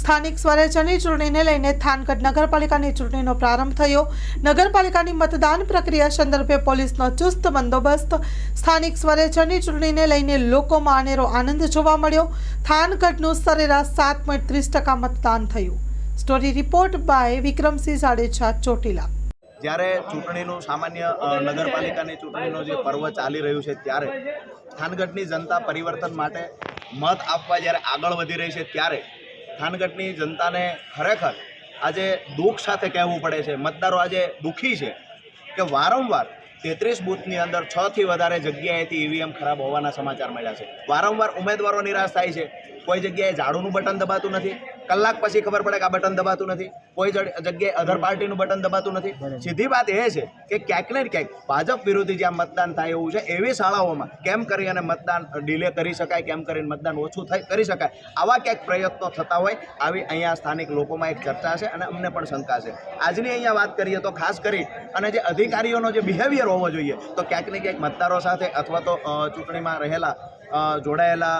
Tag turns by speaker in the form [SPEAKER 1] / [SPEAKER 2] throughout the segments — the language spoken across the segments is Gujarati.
[SPEAKER 1] સ્થાનિક સ્વરાજ્યની ચૂંટણીને લઈને થાનગઢ નગરપાલિકાની ચૂંટણીનો પ્રારંભ થયો. નગરપાલિકાની મતદાન પ્રક્રિયા સંદર્ભે પોલીસનો ચુસ્ત બંદોબસ્ત. સ્થાનિક સ્વરાજ્યની ચૂંટણીને લઈને લોકોમાં અનેરો આનંદ જોવા મળ્યો. થાનગઢનું સરેરાશ સાત પોઈન્ટ ત્રીસ ટકા મતદાન થયું. Story report by Vikramsinh Jadeja, Chotila.
[SPEAKER 2] જ્યારે ચૂંટણીનું સામાન્ય નગરપાલિકાની ચૂંટણીનો જે પર્વ ચાલી રહ્યું છે ત્યારે થાનગઢની જનતા પરિવર્તન માટે મત આપવા જ્યારે આગળ વધી રહી છે ત્યારે થાનગઢની જનતાને ખરેખર આજે દુઃખ સાથે કહેવું પડે છે, મતદારો આજે દુઃખી છે કે વારંવાર તેત્રીસ બૂથની અંદર છ થી વધારે જગ્યાએથી ઈવીએમ ખરાબ હોવાના સમાચાર મળ્યા છે. વારંવાર ઉમેદવારો નિરાશ થાય છે. કોઈ જગ્યાએ ઝાડુનું બટન દબાતું નથી. કલાક પછી ખબર પડે કે આ બટન દબાતું નથી. કોઈ જગ્યાએ અધર પાર્ટીનું બટન દબાતું નથી. સીધી વાત એ છે કે ક્યાંક ને ક્યાંક ભાજપ વિરોધી જ્યાં મતદાન થાય એવું છે એવી શાળાઓમાં કેમ કરી અને મતદાન ડિલે કરી શકાય કેમ કરીને મતદાન ઓછું થઈ કરી શકાય આવા ક્યાંક પ્રયત્નો થતા હોય આવી અહીંયા સ્થાનિક લોકોમાં એક ચર્ચા છે અને અમને પણ શંકા છે. આજની અહીંયા વાત કરીએ તો ખાસ કરી અને જે અધિકારીઓનો જે બિહેવિયર હોવો જોઈએ તો ક્યાંક ને ક્યાંક મતદારો સાથે અથવા તો ચૂંટણીમાં રહેલા જોડાયેલા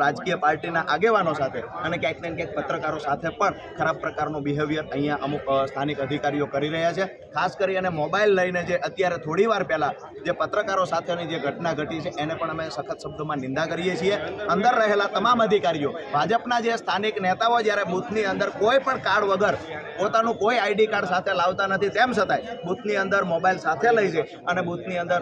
[SPEAKER 2] રાજકીય પાર્ટીના આગેવાનો સાથે અને ક્યાંક ને ક્યાંક પત્રકારો સાથે પણ ખરાબ પ્રકારનું બિહેવિયર અહીંયા અમુક સ્થાનિક અધિકારીઓ કરી રહ્યા છે. ખાસ કરી અને મોબાઈલ લઈને જે અત્યારે થોડી વાર પહેલાં જે પત્રકારો સાથેની જે ઘટના ઘટી છે, એને પણ અમે સખત શબ્દોમાં નિંદા કરીએ છીએ. અંદર રહેલા તમામ અધિકારીઓ, ભાજપના જે સ્થાનિક નેતાઓ જ્યારે બૂથની અંદર કોઈ પણ કાર્ડ વગર પોતાનું કોઈ આઈડી કાર્ડ સાથે લાવતા નથી, તેમ છતાંય બૂથની અંદર મોબાઈલ સાથે લઈ છે અને બૂથની અંદર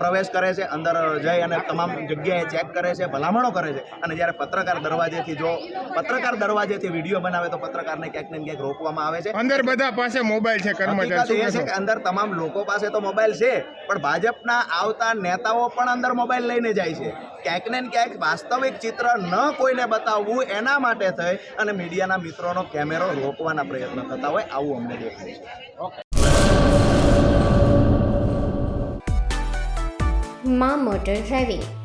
[SPEAKER 2] પ્રવેશ કરે છે. અંદર જઈ અને તમામ જગ્યાએ ચેક કરે છે ભલામણો કરે છે. અને જ્યારે પત્રકાર દરવાજેથી જો પત્રકાર દરવાજેથી વીડિયો બનાવે તો પત્રકારને ક્યાંક ને ક્યાંક રોકવામાં આવે છે.
[SPEAKER 3] અંદર બધા પાસે મોબાઈલ છે કર્મચારી
[SPEAKER 2] એ છે કે અંદર તમામ લોકો પાસે તો મોબાઈલ છે પણ ભાજપના આવતા નેતાઓ પણ અંદર મોબાઈલ લઈને જાય છે. ક્યાંક ને ક્યાંક વાસ્તવિક ચિત્ર ન કોઈને બતાવવું એના માટે થઈ અને મીડિયાના મિત્રોનો કેમેરો રોકવાના પ્રયત્ન થતા હોય આવું અમને દેખાય છે.
[SPEAKER 4] માં motor driving.